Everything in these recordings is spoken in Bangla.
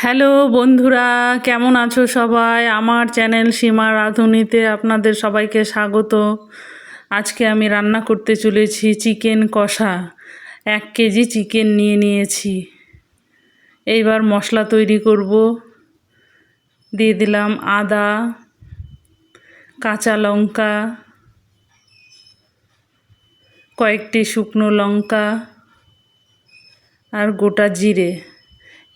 হ্যালো বন্ধুরা, কেমন আছো সবাই? আমার চ্যানেল সীমা রাঁধুনিতে আপনাদের সবাইকে স্বাগত। আজকে আমি রান্না করতে চলেছি চিকেন কষা। এক কেজি চিকেন নিয়ে নিয়েছি। এইবার মশলা তৈরি করব। দিয়ে দিলাম আদা, কাঁচা লঙ্কা, কয়েকটি শুকনো লঙ্কা আর গোটা জিরে।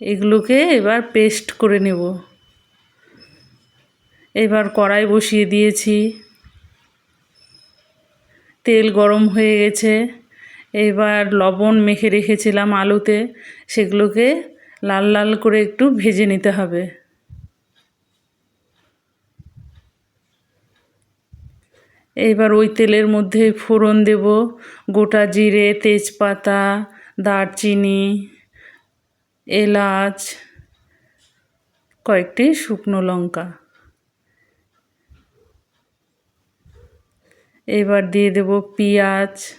এগুলোকে এবার পেস্ট করে নেব। এবার কড়াই বসিয়ে দিয়েছি। তেল গরম হয়ে গেছে। এবার লবণ মেখে রেখেছিলাম আলুতে। সেগুলোকে লাল লাল করে একটু ভেজে নিতে হবে। এবার ওই তেলের মধ্যে ফোড়ন দেব। গোটা জিরে, তেজপাতা, দারচিনি এলাচ, কয়েকটি শুকনো লঙ্কা। এবার দিয়ে দেব পেঁয়াজ,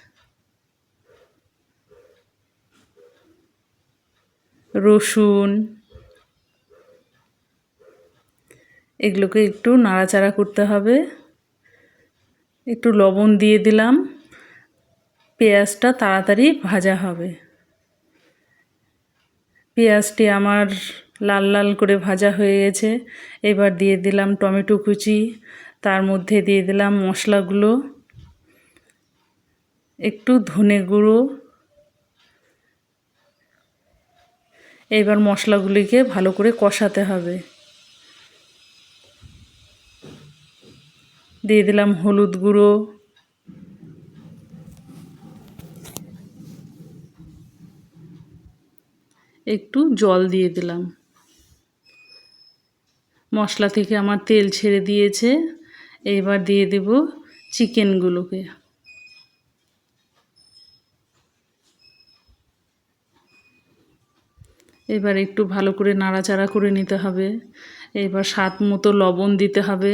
রসুন। এগুলোকে একটু নাড়াচাড়া করতে হবে। একটু লবণ দিয়ে দিলাম। পেঁয়াজটা তাড়াতাড়ি ভাজা হবে। পেঁয়াজটি আমার লাল লাল করে ভাজা হয়ে গেছে। এবার দিয়ে দিলাম টমেটো কুচি। তার মধ্যে দিয়ে দিলাম মশলাগুলো। একটু ধনে গুঁড়ো। এবার মশলাগুলিকে ভালো করে কষাতে হবে। দিয়ে দিলাম হলুদ গুঁড়ো। একটু জল দিয়ে দিলাম। মশলা থেকে আমার তেল ছেড়ে দিয়েছে। এবার দিয়ে দেব চিকেনগুলোকে। এবার একটু ভালো করে নাড়াচাড়া করে নিতে হবে। এবার স্বাদ মতো লবণ দিতে হবে।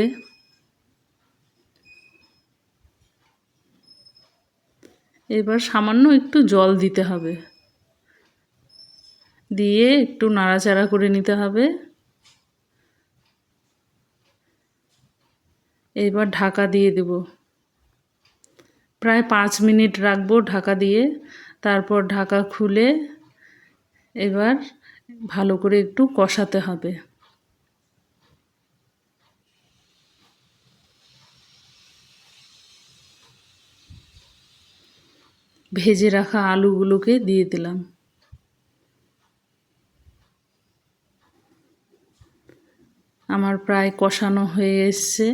এবার সামান্য একটু জল দিতে হবে। দিয়ে একটু নাড়াচাড়া করে নিতে হবে। এবার ঢাকা দিয়ে দেব। প্রায় পাঁচ মিনিট রাখব ঢাকা দিয়ে। তারপর ঢাকা খুলে এবার ভালো করে একটু কষাতে হবে। ভেজে রাখা আলুগুলোকে দিয়ে দিলাম। আমার প্রায় কষানো হয়ে এসছে।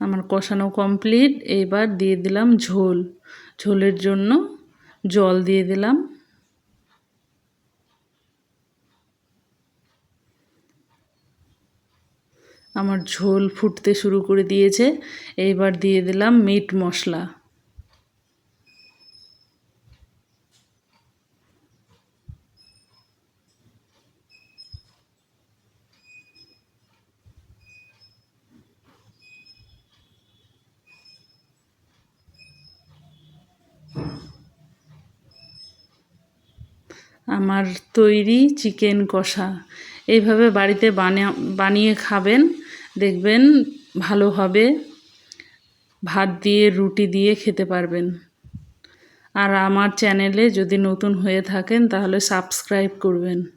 আমার কষানো কমপ্লিট এবার দিয়ে দিলাম ঝোল। ঝোলের জন্য জল দিয়ে দিলাম। আমার ঝোল ফুটতে শুরু করে দিয়েছে। এইবার দিয়ে দিলাম মিট মশলা। আমার তৈরি চিকেন কষা। এইভাবে বাড়িতে বানিয়ে বানিয়ে খাবেন, দেখবেন ভালো হবে। ভাত দিয়ে, রুটি দিয়ে খেতে পারবেন। আর আমার চ্যানেলে যদি নতুন হয়ে থাকেন, তাহলে সাবস্ক্রাইব করবেন।